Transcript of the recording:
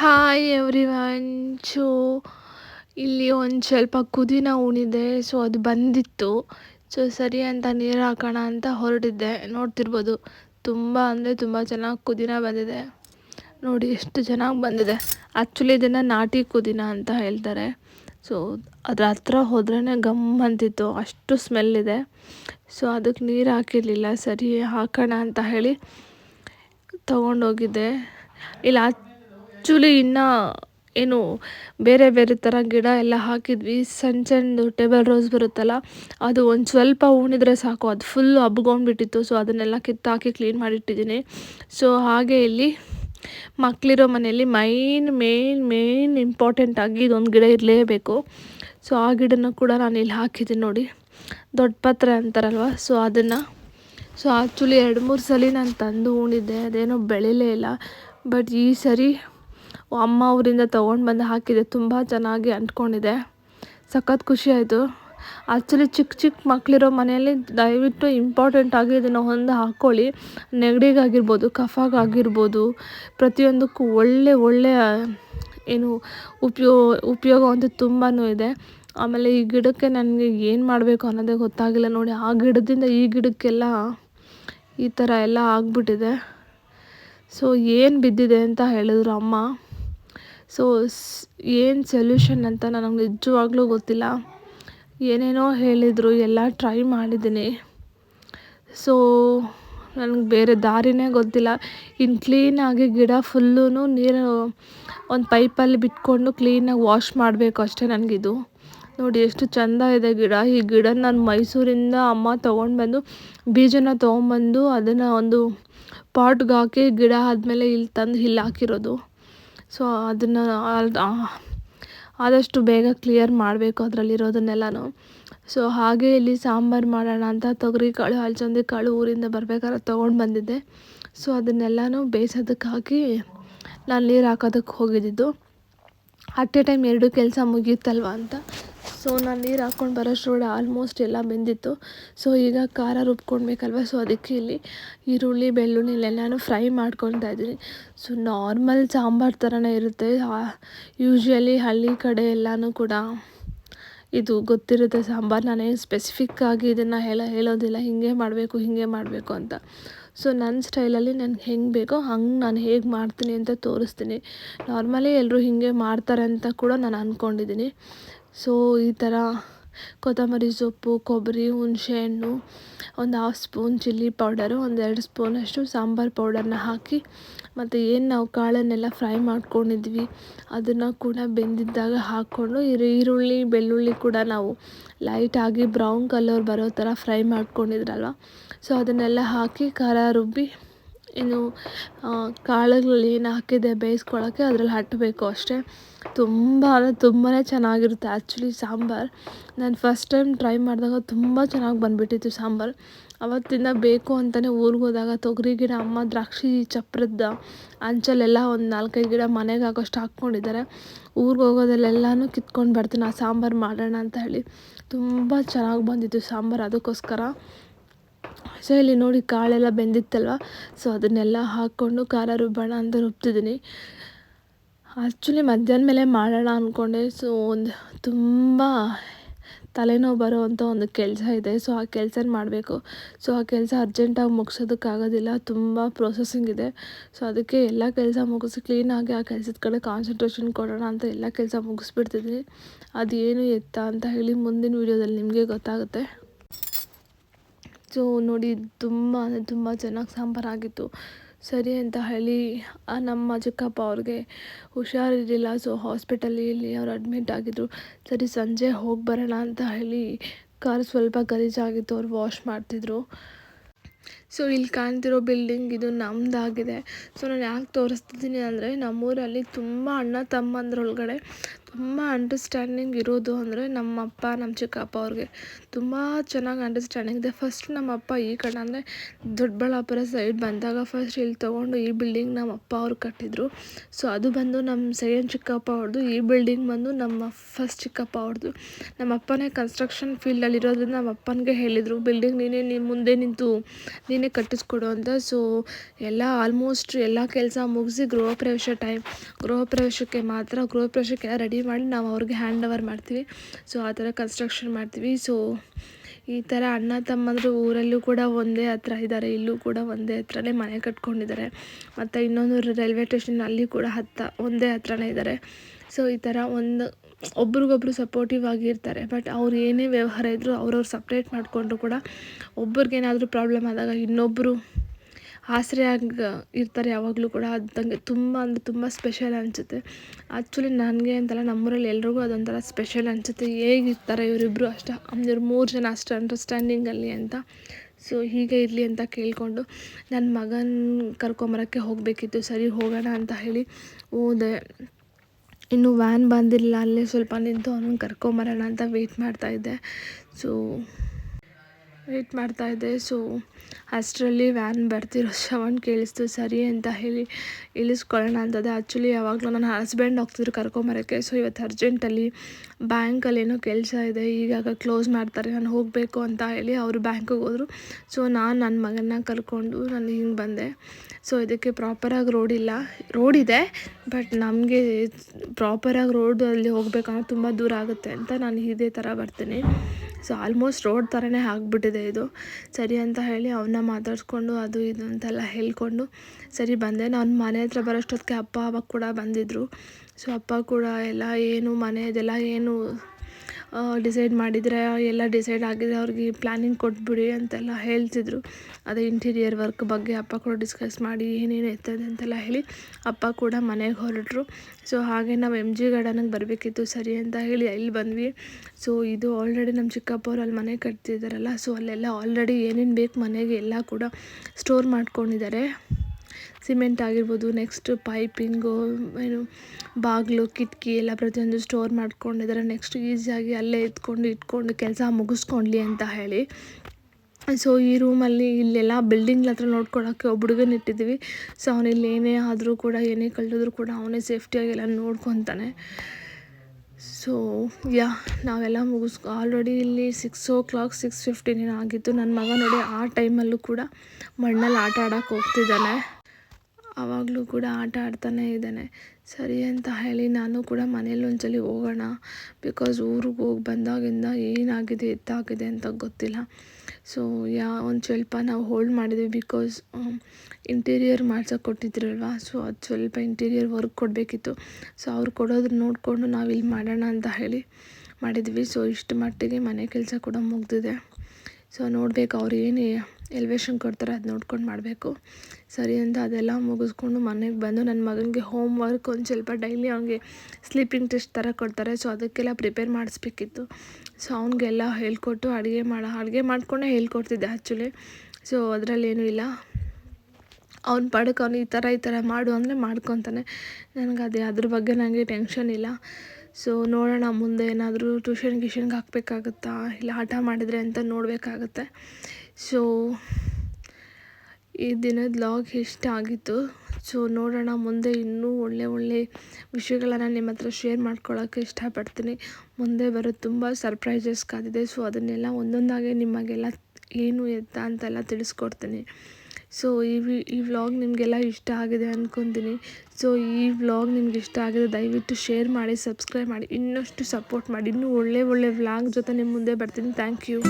Hi everyone so ಇಲ್ಲಿ ಒಂದು ಸ್ವಲ್ಪ ಕುದಿನ ಉಣಿದೆ. ಸೊ ಅದು ಬಂದಿತ್ತು. ಸೊ ಸರಿ ಅಂತ ನೀರು ಹಾಕೋಣ ಅಂತ ಹೊರಟಿದ್ದೆ. ನೋಡ್ತಿರ್ಬೋದು, ತುಂಬ ಅಂದರೆ ತುಂಬ ಚೆನ್ನಾಗಿ ಕುದಿನ ಬಂದಿದೆ. ನೋಡಿ, ಎಷ್ಟು ಚೆನ್ನಾಗಿ ಬಂದಿದೆ. ಆ್ಯಕ್ಚುಲಿ ಇದನ್ನು ನಾಟಿ ಕುದಿನ ಅಂತ ಹೇಳ್ತಾರೆ. ಸೊ ಅದ್ರ ಹತ್ರ ಹೋದ್ರೇ ಗಮ್ ಅಂತಿತ್ತು. ಅಷ್ಟು ಸ್ಮೆಲ್ ಇದೆ. ಸೊ ಅದಕ್ಕೆ ನೀರು ಹಾಕಿರಲಿಲ್ಲ. ಸರಿ, ಹಾಕೋಣ ಅಂತ ಹೇಳಿ ತೊಗೊಂಡೋಗಿದ್ದೆ. ಇಲ್ಲಿ ಆ್ಯಕ್ಚುಲಿ ಇನ್ನು ಏನು ಬೇರೆ ಬೇರೆ ಥರ ಗಿಡ ಎಲ್ಲ ಹಾಕಿದ್ವಿ. ಸಣ್ಣ ಸಣ್ಣದು ಟೇಬಲ್ ರೋಸ್ ಬರುತ್ತಲ್ಲ, ಅದು ಒಂದು ಸ್ವಲ್ಪ ಉಣಿದ್ರೆ ಸಾಕು. ಅದು ಫುಲ್ ಹಬ್ಗೊಂಡ್ಬಿಟ್ಟಿತ್ತು ಸೊ ಅದನ್ನೆಲ್ಲ ಕಿತ್ತಾಕಿ ಕ್ಲೀನ್ ಮಾಡಿಟ್ಟಿದ್ದೀನಿ. ಸೊ ಹಾಗೆ ಇಲ್ಲಿ ಮಕ್ಕಳಿರೋ ಮನೆಯಲ್ಲಿ ಮೈನ್ ಮೇನ್ ಮೇನ್ ಇಂಪಾರ್ಟೆಂಟ್ ಆಗಿ ಇದೊಂದು ಗಿಡ ಇರಲೇಬೇಕು. ಸೊ ಆ ಗಿಡನ ಕೂಡ ನಾನು ಇಲ್ಲಿ ಹಾಕಿದ್ದೀನಿ ನೋಡಿ. ದೊಡ್ಡ ಪತ್ರೆ ಅಂತಾರಲ್ವ ಸೊ ಅದನ್ನು. ಸೊ ಆ್ಯಕ್ಚುಲಿ ಎರಡು ಮೂರು ಸಲ ನಾನು ತಂದು ಉಣಿದ್ದೆ ಅದೇನೋ ಬೆಳಿಲೇ ಇಲ್ಲ. ಬಟ್ ಈ ಸರಿ ಅಮ್ಮ ಅವರಿಂದ ತೊಗೊಂಡು ಬಂದು ಹಾಕಿದೆ. ತುಂಬ ಚೆನ್ನಾಗಿ ಅಂಟ್ಕೊಂಡಿದೆ. ಸಖತ್ ಖುಷಿ ಆಯಿತು. ಆ್ಯಕ್ಚುಲಿ ಚಿಕ್ಕ ಚಿಕ್ಕ ಮಕ್ಕಳಿರೋ ಮನೆಯಲ್ಲಿ ದಯವಿಟ್ಟು ಇಂಪಾರ್ಟೆಂಟ್ ಆಗಿ ಇದನ್ನು ಹೊಂದು ಹಾಕ್ಕೊಳ್ಳಿ ನೆಗಡಿಗಾಗಿರ್ಬೋದು ಕಫಗಾಗಿರ್ಬೋದು ಪ್ರತಿಯೊಂದಕ್ಕೂ ಒಳ್ಳೆ ಒಳ್ಳೆಯ ಏನು ಉಪಯೋ, ಉಪಯೋಗ ಅಂತೂ ತುಂಬಾ ಇದೆ. ಆಮೇಲೆ ಈ ಗಿಡಕ್ಕೆ ನನಗೆ ಏನು ಮಾಡಬೇಕು ಅನ್ನೋದೇ ಗೊತ್ತಾಗಿಲ್ಲ ನೋಡಿ. ಆ ಗಿಡದಿಂದ ಈ ಗಿಡಕ್ಕೆಲ್ಲ ಈ ಥರ ಎಲ್ಲ ಆಗಿಬಿಟ್ಟಿದೆ. ಸೊ ಏನು ಬಿದ್ದಿದೆ ಅಂತ ಹೇಳಿದ್ರು ಅಮ್ಮ. ಸೊ ಏನು ಸೊಲ್ಯೂಷನ್ ಅಂತ ನನಗೆ ನಿಜವಾಗ್ಲೂ ಗೊತ್ತಿಲ್ಲ. ಏನೇನೋ ಹೇಳಿದರು, ಎಲ್ಲ ಟ್ರೈ ಮಾಡಿದ್ದೀನಿ. ಸೊ ನನಗೆ ಬೇರೆ ದಾರಿನೇ ಗೊತ್ತಿಲ್ಲ. ಇನ್ನು ಕ್ಲೀನಾಗಿ ಗಿಡ ಫುಲ್ಲೂ ನೀರು ಒಂದು ಪೈಪಲ್ಲಿ ಬಿಟ್ಕೊಂಡು ಕ್ಲೀನಾಗಿ ವಾಶ್ ಮಾಡಬೇಕು ಅಷ್ಟೇ ನನಗಿದು. ನೋಡಿ ಎಷ್ಟು ಚೆಂದ ಇದೆ ಗಿಡ. ಈ ಗಿಡ ನಾನು ಮೈಸೂರಿಂದ ಅಮ್ಮ ತೊಗೊಂಡು ಬಂದು, ಬೀಜನ ತೊಗೊಂಬಂದು ಅದನ್ನು ಒಂದು ಪಾಟ್ಗೆ ಹಾಕಿ ಗಿಡ ಆದಮೇಲೆ ಇಲ್ಲಿ ತಂದು ಇಲ್ಲಿ ಹಾಕಿರೋದು. ಸೊ ಅದನ್ನು ಆದಷ್ಟು ಬೇಗ ಕ್ಲಿಯರ್ ಮಾಡಬೇಕು ಅದರಲ್ಲಿರೋದನ್ನೆಲ್ಲನೂ. ಸೊ ಹಾಗೆ ಇಲ್ಲಿ ಸಾಂಬಾರು ಮಾಡೋಣ ಅಂತ ತೊಗರಿ ಕಾಳು ಅಲಸಂದೆ ಕಾಳು ಊರಿಂದ ಬರ್ಬೇಕಾದ್ರೆ ತೊಗೊಂಡು ಬಂದಿದ್ದೆ. ಸೊ ಅದನ್ನೆಲ್ಲನೂ ಬೇಯಿಸೋದಕ್ಕೆ ಹಾಕಿ ನಾನು ನೀರು ಹಾಕೋದಕ್ಕೆ ಹೋಗಿದ್ದಿದ್ದು ಅಟ್ ಎ ಟೈಮ್ ಎರಡು ಕೆಲಸ ಮುಗಿಯುತ್ತಲ್ವ ಅಂತ. ಸೊ ನಾನು ನೀರು ಹಾಕ್ಕೊಂಡು ಬರೋಷ್ಟ್ರೊಳಗೆ ಆಲ್ಮೋಸ್ಟ್ ಎಲ್ಲ ಬೆಂದಿತ್ತು. ಸೊ, ಈಗ ಖಾರ ರುಬ್ಕೊಳ್ಬೇಕಲ್ವ ಸೊ, ಅದಕ್ಕೆ ಇಲ್ಲಿ ಈರುಳ್ಳಿ, ಬೆಳ್ಳುಳ್ಳಿ ಎಲ್ಲನೂ ಫ್ರೈ ಮಾಡ್ಕೊಳ್ತಾ ಇದ್ದೀನಿ. ಸೊ, ನಾರ್ಮಲ್ ಸಾಂಬಾರು ಥರನೇ ಇರುತ್ತೆ. ಯೂಶ್ವಲಿ ಹಳ್ಳಿ ಕಡೆ ಎಲ್ಲನೂ ಕೂಡ ಇದು ಗೊತ್ತಿರುತ್ತೆ ಸಾಂಬಾರು. ನಾನೇನು ಸ್ಪೆಸಿಫಿಕ್ಕಾಗಿ ಇದನ್ನು ಹೇಳ, ಹೇಳೋದಿಲ್ಲ. ಹೀಗೆ ಮಾಡಬೇಕು ಹೀಗೆ ಮಾಡಬೇಕು ಅಂತ. ಸೊ ನನ್ನ ಸ್ಟೈಲಲ್ಲಿ ನನಗೆ ಹೆಂಗೆ ಬೇಕೋ ಹಂಗೆ ನಾನು ಹೇಗೆ ಮಾಡ್ತೀನಿ ಅಂತ ತೋರಿಸ್ತೀನಿ. ನಾರ್ಮಲಿ ಎಲ್ಲರೂ ಹೀಗೆ ಮಾಡ್ತಾರೆ ಅಂತ ಕೂಡ ನಾನು ಅಂದ್ಕೊಂಡಿದ್ದೀನಿ ಸೊ ಈ ಥರ ಕೊತ್ತಂಬರಿ ಸೊಪ್ಪು, ಕೊಬ್ಬರಿ ಹುಣಸೆಹಣ್ಣು ಒಂದು ಹಾಫ್ ಸ್ಪೂನ್ ಚಿಲ್ಲಿ ಪೌಡರು ಒಂದೆರಡು ಸ್ಪೂನಷ್ಟು ಸಾಂಬಾರು ಪೌಡರ್ನ ಹಾಕಿ, ಮತ್ತು ಏನು ನಾವು ಕಾಳನ್ನೆಲ್ಲ ಫ್ರೈ ಮಾಡ್ಕೊಂಡಿದ್ವಿ, ಅದನ್ನು ಕೂಡ ಬೆಂದಿದ್ದಾಗ ಹಾಕ್ಕೊಂಡು ಈರುಳ್ಳಿ, ಬೆಳ್ಳುಳ್ಳಿ ಕೂಡ ನಾವು ಲೈಟಾಗಿ ಬ್ರೌನ್ ಕಲರ್ ಬರೋ ಥರ ಫ್ರೈ ಮಾಡ್ಕೊಂಡಿದ್ರಲ್ವ? ಸೊ ಅದನ್ನೆಲ್ಲ ಹಾಕಿ ಖಾರ ರುಬ್ಬಿ, ಇನ್ನು ಕಾಳುಗಳು ಏನು ಹಾಕಿದೆ ಬೇಯಿಸ್ಕೊಳ್ಳೋಕ್ಕೆ ಅದರಲ್ಲಿ ಹಟ್ಟಬೇಕು ಅಷ್ಟೇ. ತುಂಬ, ಅಂದರೆ ತುಂಬಾ ಚೆನ್ನಾಗಿರುತ್ತೆ. ಆ್ಯಕ್ಚುಲಿ ಸಾಂಬಾರು ನಾನು ಫಸ್ಟ್ ಟೈಮ್ ಟ್ರೈ ಮಾಡಿದಾಗ ತುಂಬ ಚೆನ್ನಾಗಿ ಬಂದುಬಿಟ್ಟಿತ್ತು ಸಾಂಬಾರು. ಆವತ್ತಿಂದ ಬೇಕು ಅಂತಲೇ ಊರಿಗೆ ಹೋದಾಗ ತೊಗರಿ ಗಿಡ, ಅಮ್ಮ ದ್ರಾಕ್ಷಿ ಚಪ್ರದ ಅಂಚಲ್ಲೆಲ್ಲ ಒಂದು ನಾಲ್ಕೈದು ಗಿಡ ಮನೆಗೆ ಆಗೋಷ್ಟು ಹಾಕ್ಕೊಂಡಿದ್ದಾರೆ. ಊರಿಗೆ ಹೋಗೋದಲ್ಲೆಲ್ಲನೂ ಕಿತ್ಕೊಂಡು ಬರ್ತೀನಿ, ಆ ಸಾಂಬಾರು ಮಾಡೋಣ ಅಂತ ಹೇಳಿ. ತುಂಬ ಚೆನ್ನಾಗಿ ಬಂದಿತ್ತು ಸಾಂಬಾರು ಅದಕ್ಕೋಸ್ಕರ. ಸೊ ಇಲ್ಲಿ ನೋಡಿ ಕಾಳೆಲ್ಲ ಬೆಂದಿತ್ತಲ್ವ? ಸೊ ಅದನ್ನೆಲ್ಲ ಹಾಕ್ಕೊಂಡು ಖಾರ ರುಬ್ಬೋಣ ಅಂತ ರುಬ್ತಿದ್ದೀನಿ. ಆ್ಯಕ್ಚುಲಿ ಮಧ್ಯಾಹ್ನ ಮೇಲೆ ಮಾಡೋಣ ಅಂದ್ಕೊಂಡೆ ಸೊ ಒಂದು ತುಂಬ ತಲೆನೋವು ಬರೋವಂಥ ಒಂದು ಕೆಲಸ ಇದೆ. ಸೊ ಆ ಕೆಲಸ ಮಾಡಬೇಕು. ಸೊ ಆ ಕೆಲಸ ಅರ್ಜೆಂಟಾಗಿ ಮುಗಿಸೋದಕ್ಕಾಗೋದಿಲ್ಲ. ತುಂಬ ಪ್ರೊಸೆಸಿಂಗ್ ಇದೆ. ಸೊ ಅದಕ್ಕೆ ಎಲ್ಲ ಕೆಲಸ ಮುಗಿಸಿ ಕ್ಲೀನಾಗಿ ಆ ಕೆಲಸದ ಕಡೆ ಕಾನ್ಸಂಟ್ರೇಷನ್ ಕೊಡೋಣ ಅಂತ ಎಲ್ಲ ಕೆಲಸ ಮುಗಿಸ್ಬಿಡ್ತಿದ್ದೀನಿ ಅದು ಏನು ಎತ್ತ ಅಂತ ಹೇಳಿ ಮುಂದಿನ ವೀಡಿಯೋದಲ್ಲಿ ನಿಮಗೆ ಗೊತ್ತಾಗುತ್ತೆ. ಸೊ ನೋಡಿ, ತುಂಬ, ಅಂದರೆ ತುಂಬ ಚೆನ್ನಾಗಿ ಸಾಂಬಾರಾಗಿತ್ತು ಸರಿ ಅಂತ ಹೇಳಿ ನಮ್ಮ ಚಿಕ್ಕಪ್ಪ ಅವ್ರಿಗೆ ಹುಷಾರಿರಲಿಲ್ಲ. ಸೊ ಹಾಸ್ಪಿಟಲಲ್ಲಿ ಅವ್ರು ಅಡ್ಮಿಟ್ ಆಗಿದ್ದರು ಸರಿ, ಸಂಜೆ ಹೋಗಿ ಬರೋಣ ಅಂತ ಹೇಳಿ ಕಾರ್ ಸ್ವಲ್ಪ ಗಲೀಜಾಗಿತ್ತು. ಅವ್ರು ವಾಶ್ ಮಾಡ್ತಿದ್ರು. ಸೊ ಇಲ್ಲಿ ಕಾಣ್ತಿರೋ ಬಿಲ್ಡಿಂಗ್ ಇದು ನಮ್ಮದಾಗಿದೆ ಸೊ ನಾನು ಯಾಕೆ ತೋರಿಸ್ತಿದ್ದೀನಿ ಅಂದರೆ ನಮ್ಮೂರಲ್ಲಿ ತುಂಬ ಅಣ್ಣ ತಮ್ಮಂದ್ರೊಳಗಡೆ ತುಂಬ ಅಂಡರ್ಸ್ಟ್ಯಾಂಡಿಂಗ್ ಇರೋದು ಅಂದರೆ ನಮ್ಮ ಅಪ್ಪ ನಮ್ಮ ಚಿಕ್ಕಪ್ಪ ಅವ್ರಿಗೆ. ತುಂಬ ಚೆನ್ನಾಗಿ ಅಂಡರ್ಸ್ಟ್ಯಾಂಡಿಂಗ್ ಇದೆ. ಫಸ್ಟ್ ನಮ್ಮ ಅಪ್ಪ ಈ ಕಡೆ ಅಂದರೆ ದೊಡ್ಡಬಳ್ಳಾಪುರ ಸೈಡ್ ಬಂದಾಗ ಫಸ್ಟ್ ಇಲ್ಲಿ ತೊಗೊಂಡು ಈ ಬಿಲ್ಡಿಂಗ್ ನಮ್ಮ ಅಪ್ಪ ಅವ್ರು ಕಟ್ಟಿದರು. ಸೊ ಅದು ಬಂದು ನಮ್ಮ ಸೆಕೆಂಡ್ ಚಿಕ್ಕಪ್ಪ ಅವ್ರದ್ದು ಈ ಬಿಲ್ಡಿಂಗ್ ಬಂದು ನಮ್ಮ ಫಸ್ಟ್ ಚಿಕ್ಕಪ್ಪ ಅವ್ರದ್ದು ನಮ್ಮ ಅಪ್ಪನೇ ಕನ್ಸ್ಟ್ರಕ್ಷನ್ ಫೀಲ್ಡಲ್ಲಿ ಇರೋದ್ರಿಂದ ನಮ್ಮ ಅಪ್ಪನಿಗೆ ಹೇಳಿದರು ಬಿಲ್ಡಿಂಗ್ ನೀನೇ ನೀನು ಮುಂದೆ ನಿಂತು, ನೀನೇ ಕಟ್ಟಿಸ್ಕೊಡು ಅಂತ. ಸೊ ಎಲ್ಲ ಆಲ್ಮೋಸ್ಟ್ ಎಲ್ಲ ಕೆಲಸ ಮುಗಿಸಿ ಗೃಹ ಪ್ರವೇಶ ಟೈಮ್ ಗೃಹ ಪ್ರವೇಶಕ್ಕೆ ಮಾತ್ರ, ಗೃಹ ಪ್ರವೇಶಕ್ಕೆ ರೆಡಿ ಮಾಡಿ ನಾವು ಅವ್ರಿಗೆ ಹ್ಯಾಂಡ್ ಓವರ್ ಮಾಡ್ತೀವಿ. ಸೊ ಆ ಥರ ಕನ್ಸ್ಟ್ರಕ್ಷನ್ ಮಾಡ್ತೀವಿ. ಸೊ ಈ ಥರ ಅಣ್ಣ ತಮ್ಮಂದರು ಊರಲ್ಲೂ ಕೂಡ ಒಂದೇ ಹತ್ರ ಇದ್ದಾರೆ ಇಲ್ಲೂ ಕೂಡ ಒಂದೇ ಹತ್ರನೇ ಮನೆ ಕಟ್ಕೊಂಡಿದ್ದಾರೆ ಮತ್ತು ಇನ್ನೊಂದು ರೈಲ್ವೆ ಸ್ಟೇಷನ್ ಅಲ್ಲಿ ಕೂಡ ಹತ್ತ, ಒಂದೇ ಹತ್ರನೇ ಇದ್ದಾರೆ ಸೊ ಈ ಥರ ಒಂದು, ಒಬ್ರಿಗೊಬ್ರು ಸಪೋರ್ಟಿವ್ ಆಗಿರ್ತಾರೆ. ಬಟ್ ಅವ್ರು ಏನೇ ವ್ಯವಹಾರ ಇದ್ದರೂ ಅವ್ರವ್ರು ಸಪ್ರೇಟ್ ಮಾಡಿಕೊಂಡ್ರು ಕೂಡ ಒಬ್ರಿಗೇನಾದರೂ ಪ್ರಾಬ್ಲಮ್ ಆದಾಗ ಇನ್ನೊಬ್ಬರು ಆಸರೆಯಾಗಿ ಇರ್ತಾರೆ ಯಾವಾಗಲೂ ಕೂಡ. ಅದು ನನಗೆ ತುಂಬ ಅಂದರೆ ತುಂಬ ಸ್ಪೆಷಲ್ ಅನಿಸುತ್ತೆ. ಆ್ಯಕ್ಚುಲಿ ನನಗೆ ಅಂತಲ್ಲ ನಮ್ಮೂರಲ್ಲಿ ಎಲ್ರಿಗೂ ಅದೊಂಥರ ಸ್ಪೆಷಲ್ ಅನಿಸುತ್ತೆ. ಹೇಗಿರ್ತಾರೆ ಇವರಿಬ್ಬರು ಅಷ್ಟು ಇವ್ರು ಮೂರು ಜನ ಅಷ್ಟು ಅಂಡರ್ಸ್ಟ್ಯಾಂಡಿಂಗಲ್ಲಿ ಅಂತ. ಸೊ ಹೀಗೆ ಇರಲಿ ಅಂತ ಕೇಳಿಕೊಂಡು ನನ್ನ ಮಗನ ಕರ್ಕೊಂಬರೋಕ್ಕೆ ಹೋಗಬೇಕಿತ್ತು. ಸರಿ ಹೋಗೋಣ ಅಂತ ಹೇಳಿ ಹೋದೆ. ಇನ್ನು ವ್ಯಾನ್ ಬಂದಿರಲಿಲ್ಲ, ಅಲ್ಲೇ ಸ್ವಲ್ಪ ನಿಂತು ಅವನನ್ನ ಕರ್ಕೊಂಬರೋಣ ಅಂತ ವೆಯ್ಟ್ ಮಾಡ್ತಾಯಿದ್ದೆ ಸೊ ವೆಯ್ಟ್ ಮಾಡ್ತಾಯಿದ್ದೆ ಸೊ ಅಷ್ಟರಲ್ಲಿ ವ್ಯಾನ್ ಬರ್ತಿರೋ ಸೌಂಡ್ ಕೇಳಿಸ್ತು. ಸರಿ ಅಂತ ಹೇಳಿ ಇಳಿಸ್ಕೊಳ್ಳೋಣ ಅಂತದೆ. ಆ್ಯಕ್ಚುಲಿ ಯಾವಾಗಲೂ ನನ್ನ ಹಸ್ಬೆಂಡ್ ಹೋಗ್ತಿದ್ರು ಕರ್ಕೊಂಬರೋಕ್ಕೆ. ಸೊ ಇವತ್ತು ಅರ್ಜೆಂಟಲ್ಲಿ ಬ್ಯಾಂಕಲ್ಲಿ ಏನೋ ಕೆಲಸ ಇದೆ. ಈಗಾಗ ಕ್ಲೋಸ್ ಮಾಡ್ತಾರೆ. ನಾನು ಹೋಗಬೇಕು ಅಂತ ಹೇಳಿ ಅವರು ಬ್ಯಾಂಕಿಗೆ ಹೋದರು. ಸೊ ನಾನು ನನ್ನ ಮಗನ ಕರ್ಕೊಂಡು ನಾನು ಹಿಂಗೆ ಬಂದೆ. ಸೊ ಇದಕ್ಕೆ ಪ್ರಾಪರಾಗಿ ರೋಡ್ ಇಲ್ಲ. ರೋಡ್ ಇದೆ ಬಟ್ ನಮಗೆ ಪ್ರಾಪರಾಗಿ ರೋಡಲ್ಲಿ ಹೋಗ್ಬೇಕಂದ್ರೆ ತುಂಬ ದೂರ ಆಗುತ್ತೆ ಅಂತ ನಾನು ಇದೇ ಥರ ಬರ್ತೀನಿ. ಸೊ ಆಲ್ಮೋಸ್ಟ್ ರೋಡ್ ಥರನೇ ಆಗಿಬಿಟ್ಟಿದೆ. ಇದು. ಸರಿ ಅಂತ ಹೇಳಿ ಅವನ್ನ ಮಾತಾಡಿಸ್ಕೊಂಡು ಅದು ಇದು ಅಂತೆಲ್ಲ ಹೇಳ್ಕೊಂಡು ಸರಿ ಬಂದೆ. ನಾನು ಮನೆ ಹತ್ರ ಬರೋಷ್ಟೊತ್ತಿಗೆ ಅಪ್ಪ ಅವಾಗ ಕೂಡ ಬಂದಿದ್ದರು ಸೊ ಅಪ್ಪ ಕೂಡ ಎಲ್ಲ ಏನು ಮನೆಯದೆಲ್ಲ ಏನು ಡಿಸೈಡ್ ಮಾಡಿದರೆ, ಎಲ್ಲ ಡಿಸೈಡ್ ಆಗಿದೆ, ಅವ್ರಿಗೆ ಪ್ಲ್ಯಾನಿಂಗ್ ಕೊಟ್ಬಿಡಿ ಅಂತೆಲ್ಲ ಹೇಳ್ತಿದ್ರು. ಅದೇ ಇಂಟೀರಿಯರ್ ವರ್ಕ್ ಬಗ್ಗೆ ಅಪ್ಪ ಕೂಡ ಡಿಸ್ಕಸ್ ಮಾಡಿ ಏನೇನು ಇರ್ತದೆ ಅಂತೆಲ್ಲ ಹೇಳಿ ಅಪ್ಪ ಕೂಡ ಮನೆಗೆ ಹೊರಟರು. ಸೊ ಹಾಗೆ ನಾವು ಎಂ ಜಿ ಗಾರ್ಡನಿಗೆ ಬರಬೇಕಿತ್ತು ಸರಿ ಅಂತ ಹೇಳಿ ಅಲ್ಲಿ ಬಂದ್ವಿ. ಸೊ ಇದು ಆಲ್ರೆಡಿ ನಮ್ಮ ಚಿಕ್ಕಪ್ಪವ್ರು ಅಲ್ಲಿ ಮನೆ ಕಟ್ತಿದ್ದಾರಲ್ಲ ಸೊ ಅಲ್ಲೆಲ್ಲ ಆಲ್ರೆಡಿ ಏನೇನು ಬೇಕು ಮನೆಗೆ ಎಲ್ಲ ಕೂಡ ಸ್ಟೋರ್ ಮಾಡ್ಕೊಂಡಿದ್ದಾರೆ ಸಿಮೆಂಟ್ ಆಗಿರ್ಬೋದು ನೆಕ್ಸ್ಟ್ ಪೈಪಿಂಗು ಏನು, ಬಾಗಿಲು, ಕಿಟಕಿ ಎಲ್ಲ ಪ್ರತಿಯೊಂದು ಸ್ಟೋರ್ ಮಾಡ್ಕೊಂಡಿದ್ದಾರೆ ನೆಕ್ಸ್ಟ್ ಈಸಿಯಾಗಿ ಅಲ್ಲೇ ಎತ್ಕೊಂಡು ಇಟ್ಕೊಂಡು ಕೆಲಸ ಮುಗಿಸ್ಕೊಂಡ್ಲಿ ಅಂತ ಹೇಳಿ. ಸೊ ಈ ರೂಮಲ್ಲಿ ಇಲ್ಲೆಲ್ಲ ಬಿಲ್ಡಿಂಗ್ ಹತ್ರ ನೋಡ್ಕೊಳಕ್ಕೆ ಒಬ್ಬ ಹುಡುಗನ ಇಟ್ಟಿದ್ದೀವಿ ಸೊ ಅವನು ಇಲ್ಲಿ ಏನೇ ಆದರೂ ಕೂಡ, ಏನೇ ಕಳೆದಿದ್ರು ಕೂಡ ಅವನೇ ಸೇಫ್ಟಿಯಾಗಿ ಎಲ್ಲ ನೋಡ್ಕೊತಾನೆ. ಸೊ ಯಾ, ನಾವೆಲ್ಲ ಮುಗಿಸ್ಕೊ ಆಲ್ರೆಡಿ ಇಲ್ಲಿ six o'clock six fifteen ಆಗಿತ್ತು ನನ್ನ ಮಗ ನೋಡಿ ಆ ಟೈಮಲ್ಲೂ ಕೂಡ ಮಣ್ಣಲ್ಲಿ ಆಟ ಆಡೋಕ್ಕೆ ಹೋಗ್ತಿದ್ದಾನೆ. ಆವಾಗಲೂ ಕೂಡ ಆಟ ಆಡ್ತಾನೇ ಇದ್ದಾನೆ. ಸರಿ ಅಂತ ಹೇಳಿ ನಾನು ಕೂಡ ಮನೇಲಿ ಹೋಗೋಣ. ಬಿಕಾಸ್ ಊರಿಗೆ ಹೋಗಿ ಬಂದಾಗಿಂದ ಏನಾಗಿದೆ ಎತ್ತಾಗಿದೆ ಅಂತ ಗೊತ್ತಿಲ್ಲ. ಸೊ ಯಾ, ಒಂದು ಸ್ವಲ್ಪ ನಾವು ಹೋಲ್ಡ್ ಮಾಡಿದ್ವಿ ಬಿಕಾಸ್ ಇಂಟೀರಿಯರ್ ಮಾಡ್ಸೋಕೆ ಕೊಟ್ಟಿದ್ರಲ್ವಾ? ಸೊ ಅದು ಸ್ವಲ್ಪ ಇಂಟೀರಿಯರ್ ವರ್ಕ್ ಕೊಡಬೇಕಿತ್ತು. ಸೊ ಅವ್ರು ಕೊಡೋದ್ರ ನೋಡಿಕೊಂಡು ನಾವು ಇಲ್ಲಿ ಮಾಡೋಣ ಅಂತ ಹೇಳಿ ಮಾಡಿದ್ವಿ. ಸೊ ಇಷ್ಟು ಮಟ್ಟಿಗೆ ಮನೆ ಕೆಲಸ ಕೂಡ ಮುಗಿದಿದೆ. ಸೊ ನೋಡಬೇಕು ಅವ್ರು ಏನು ಎಲಿವೇಶನ್ ಕೊಡ್ತಾರೆ, ಅದು ನೋಡ್ಕೊಂಡು ಮಾಡಬೇಕು. ಸರಿ ಅಂತ ಅದೆಲ್ಲ ಮುಗಿಸ್ಕೊಂಡು ಮನೆಗೆ ಬಂದು ನನ್ನ ಮಗನಿಗೆ ಹೋಮ್ ವರ್ಕ್ ಒಂದು ಸ್ವಲ್ಪ ಡೈಲಿ ಅವನಿಗೆ ಸ್ಲೀಪಿಂಗ್ ಟೆಸ್ಟ್ ಥರ ಕೊಡ್ತಾರೆ, ಸೊ ಅದಕ್ಕೆಲ್ಲ ಪ್ರಿಪೇರ್ ಮಾಡಿಸ್ಬೇಕಿತ್ತು. ಸೊ ಅವನಿಗೆಲ್ಲ ಹೇಳ್ಕೊಟ್ಟು ಅಡುಗೆ ಮಾಡೋ, ಅಡುಗೆ ಮಾಡಿಕೊಂಡೇ ಹೇಳ್ಕೊಡ್ತಿದ್ದೆ ಆ್ಯಕ್ಚುಲಿ ಸೊ ಅದರಲ್ಲೇನೂ ಇಲ್ಲ. ಅವ್ನ ಪಾಡಕ್ಕೆ ಅವ್ನು ಈ ಥರ ಈ ಥರ ಮಾಡು ಅಂದರೆ ಮಾಡ್ಕೊತಾನೆ. ನನಗೆ ಅದೇ, ಅದ್ರ ಬಗ್ಗೆ ನನಗೆ ಟೆನ್ಷನ್ ಇಲ್ಲ. ಸೊ ನೋಡೋಣ, ಮುಂದೆ ಏನಾದರೂ ಟ್ಯೂಷನ್ ಗ್ಯೂಷನ್ಗೆ ಹಾಕಬೇಕಾಗುತ್ತಾ, ಇಲ್ಲ ಹಠ ಮಾಡಿದರೆ ಅಂತ ನೋಡಬೇಕಾಗತ್ತೆ. ಸೊ ಈ ದಿನದ ಲಾಗ್ ಇಷ್ಟ ಆಗಿತ್ತು ಸೊ ನೋಡೋಣ ಮುಂದೆ ಇನ್ನೂ ಒಳ್ಳೆ ಒಳ್ಳೆ ವಿಷಯಗಳನ್ನು ನಿಮ್ಮ ಹತ್ರ ಶೇರ್ ಮಾಡ್ಕೊಳ್ಳೋಕ್ಕೆ ಇಷ್ಟಪಡ್ತೀನಿ. ಮುಂದೆ ಬರೋದು ತುಂಬ ಸರ್ಪ್ರೈಸಸ್ ಕಾದಿದೆ. ಸೊ ಅದನ್ನೆಲ್ಲ ಒಂದೊಂದಾಗಿ ನಿಮಗೆಲ್ಲ ಏನು ಎತ್ತ ಅಂತೆಲ್ಲ ತಿಳಿಸ್ಕೊಡ್ತೀನಿ. ಸೊ ಈ ವಿ, ಈ ವ್ಲಾಗ್ ನಿಮಗೆಲ್ಲ ಇಷ್ಟ ಆಗಿದೆ ಅಂದ್ಕೊತೀನಿ ಸೊ ಈ ವ್ಲಾಗ್ ನಿಮ್ಗೆ ಇಷ್ಟ ಆಗಿದೆ, ದಯವಿಟ್ಟು ಶೇರ್ ಮಾಡಿ ಸಬ್ಸ್ಕ್ರೈಬ್ ಮಾಡಿ, ಇನ್ನಷ್ಟು ಸಪೋರ್ಟ್ ಮಾಡಿ. ಇನ್ನೂ ಒಳ್ಳೆ ಒಳ್ಳೆ ವ್ಲಾಗ್ ಜೊತೆ ನಿಮ್ಮ ಮುಂದೆ ಬರ್ತೀನಿ. Thank you